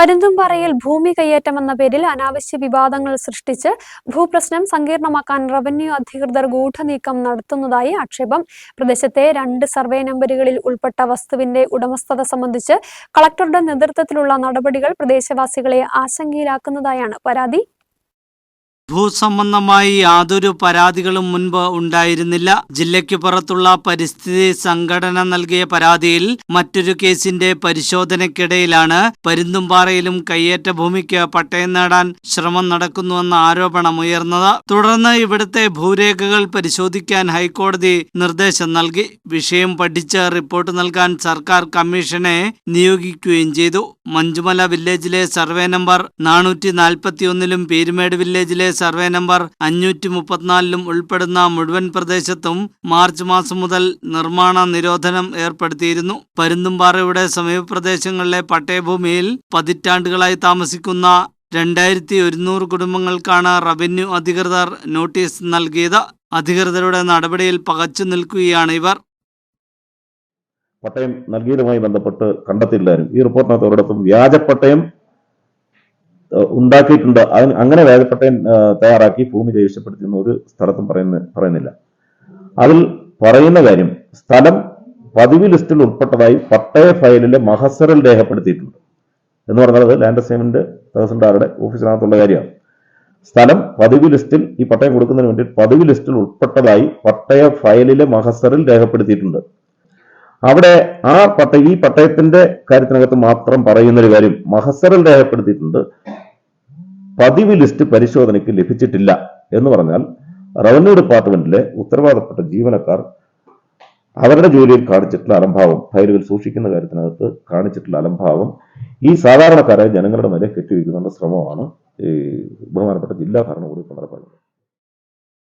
പരുന്തുംപാറയിൽ ഭൂമി കയ്യേറ്റമെന്ന പേരിൽ അനാവശ്യ വിവാദങ്ങൾ സൃഷ്ടിച്ച് ഭൂപ്രശ്നം സങ്കീർണമാക്കാൻ റവന്യൂ അധികൃതർ ഗൂഢനീക്കം നടത്തുന്നതായി ആക്ഷേപം. പ്രദേശത്തെ രണ്ട് സർവേ നമ്പറുകളിൽ ഉൾപ്പെട്ട വസ്തുവിന്റെ ഉടമസ്ഥത സംബന്ധിച്ച് കളക്ടറുടെ നേതൃത്വത്തിലുള്ള നടപടികൾ പ്രദേശവാസികളെ ആശങ്കയിലാക്കുന്നതായാണ് പരാതി. ഭൂസംബന്ധമായി യാതൊരു പരാതികളും മുൻപ് ഉണ്ടായിരുന്നില്ല. ജില്ലയ്ക്ക് പുറത്തുള്ള പരിസ്ഥിതി സംഘടന നൽകിയ പരാതിയിൽ മറ്റൊരു കേസിന്റെ പരിശോധനയ്ക്കിടയിലാണ് പരുന്തുംപാറയിലും കയ്യേറ്റ ഭൂമിക്ക് പട്ടയം നേടാൻ ശ്രമം നടക്കുന്നുവെന്ന ആരോപണം ഉയർന്നത്. തുടർന്ന് ഇവിടുത്തെ ഭൂരേഖകൾ പരിശോധിക്കാൻ ഹൈക്കോടതി നിർദ്ദേശം നൽകി. വിഷയം പഠിച്ച് റിപ്പോർട്ട് നൽകാൻ സർക്കാർ കമ്മീഷനെ നിയോഗിക്കുകയും ചെയ്തു. മഞ്ജുമല വില്ലേജിലെ സർവേ നമ്പർ നാനൂറ്റി നാൽപ്പത്തിയൊന്നിലും പീരുമേട് വില്ലേജിലെ സർവേ നമ്പർ അഞ്ഞൂറ്റി മുപ്പത്തിനാലിലും ഉൾപ്പെടുന്ന മുഴുവൻ പ്രദേശത്തും മാർച്ച് മാസം മുതൽ നിർമ്മാണ നിരോധനം ഏർപ്പെടുത്തിയിരുന്നു. പരുന്തുംപാറയുടെ സമീപ പ്രദേശങ്ങളിലെ പട്ടയഭൂമിയിൽ പതിറ്റാണ്ടുകളായി താമസിക്കുന്ന രണ്ടായിരത്തി ഒരുന്നൂറ് കുടുംബങ്ങൾക്കാണ് റവന്യൂ അധികൃതർ നോട്ടീസ് നൽകിയത്. അധികൃതരുടെ നടപടിയിൽ പകച്ചു നിൽക്കുകയാണ് ഇവർ. പട്ടയം നൽകിയതുമായി ബന്ധപ്പെട്ട് കണ്ടെത്തിയില്ലായിരുന്നു. ഈ റിപ്പോർട്ടിനകത്ത് ഒരിടത്തും വ്യാജപ്പട്ടയം ഉണ്ടാക്കിയിട്ടുണ്ട്. അതിന് അങ്ങനെ വ്യാജപ്പട്ടയം തയ്യാറാക്കി ഭൂമി രജിസ്റ്റർപ്പെടുത്തിയെന്ന് ഒരു സ്ഥലത്തും പറയുന്ന പറയുന്നില്ല. അതിൽ പറയുന്ന കാര്യം സ്ഥലം പതിവ് ലിസ്റ്റിൽ ഉൾപ്പെട്ടതായി പട്ടയ ഫയലിലെ മഹസറിൽ രേഖപ്പെടുത്തിയിട്ടുണ്ട്. എന്ന് പറഞ്ഞാൽ അത് ലാൻഡ് അസൈൻമെന്റ് തഹസിൽദാറുടെ ഓഫീസിനകത്തുള്ള കാര്യമാണ്. സ്ഥലം പതിവ് ലിസ്റ്റിൽ ഈ പട്ടയം കൊടുക്കുന്നതിന് വേണ്ടി പതിവ് ലിസ്റ്റിൽ ഉൾപ്പെട്ടതായി പട്ടയ ഫയലിലെ മഹസറിൽ രേഖപ്പെടുത്തിയിട്ടുണ്ട്. അവിടെ ആ പട്ട ഈ പട്ടയത്തിന്റെ കാര്യത്തിനകത്ത് മാത്രം പറയുന്ന ഒരു കാര്യം മഹസറിൽ രേഖപ്പെടുത്തിയിട്ടുണ്ട്. പതിവ് ലിസ്റ്റ് പരിശോധനയ്ക്ക് ലഭിച്ചിട്ടില്ല എന്ന് പറഞ്ഞാൽ റവന്യൂ ഡിപ്പാർട്ട്മെന്റിലെ ഉത്തരവാദപ്പെട്ട ജീവനക്കാർ അവരുടെ ജോലിയിൽ കാണിച്ചിട്ടുള്ള അലംഭാവം ഫയലുകൾ സൂക്ഷിക്കുന്ന കാര്യത്തിനകത്ത് കാണിച്ചിട്ടുള്ള അലംഭാവം ഈ സാധാരണക്കാരായ ജനങ്ങളുടെ മേലെ കെട്ടിവെക്കുന്ന ശ്രമമാണ് ഈ ബഹുമാനപ്പെട്ട ജില്ലാ ഭരണകൂടം നടപ്പാക്കുന്നത്.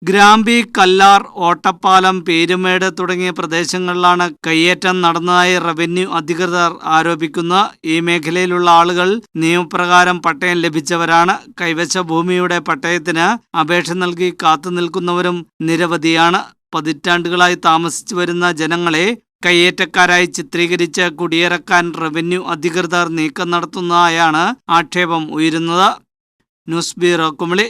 ഗ്രാമ്പി കല്ലാർ ഓട്ടപ്പാലം പേരുമേട് തുടങ്ങിയ പ്രദേശങ്ങളിലാണ് കയ്യേറ്റം നടന്നതായി റവന്യൂ അധികൃതർ ആരോപിക്കുന്ന ഈ മേഖലയിലുള്ള ആളുകൾ നിയമപ്രകാരം പട്ടയം ലഭിച്ചവരാണ്. കൈവശ ഭൂമിയുടെ പട്ടയത്തിന് അപേക്ഷ നൽകി കാത്തുനിൽക്കുന്നവരും നിരവധിയാണ്. പതിറ്റാണ്ടുകളായി താമസിച്ചു വരുന്ന ജനങ്ങളെ കയ്യേറ്റക്കാരായി ചിത്രീകരിച്ച് കുടിയിറക്കാൻ റവന്യൂ അധികൃതർ നീക്കം നടത്തുന്നതായാണ് ആക്ഷേപം ഉയരുന്നത്. News bureau Kumily.